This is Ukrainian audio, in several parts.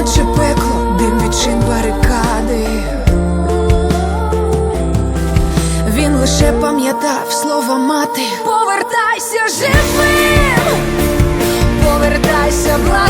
Наче пекло, дим відчин барикади. Він лише пам'ятав слова мати. Повертайся живим, повертайся, благаю,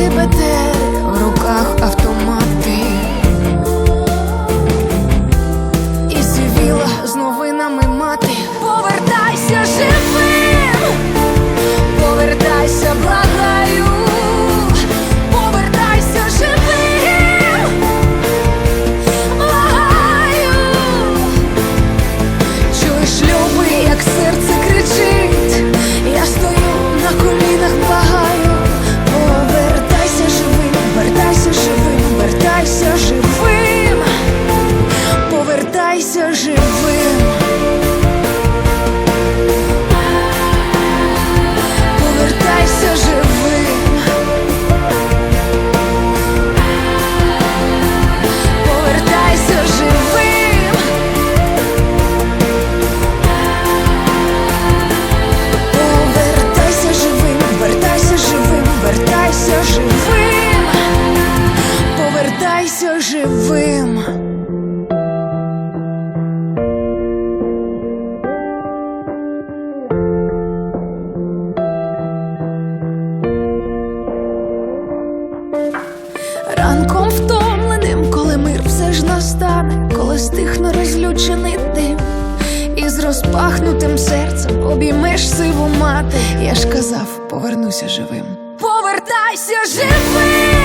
Блокпости те в руках автомати. Дим, і з розпахнутим серцем обіймеш сиву мати. Я ж казав, повернуся живим. Повертайся живим!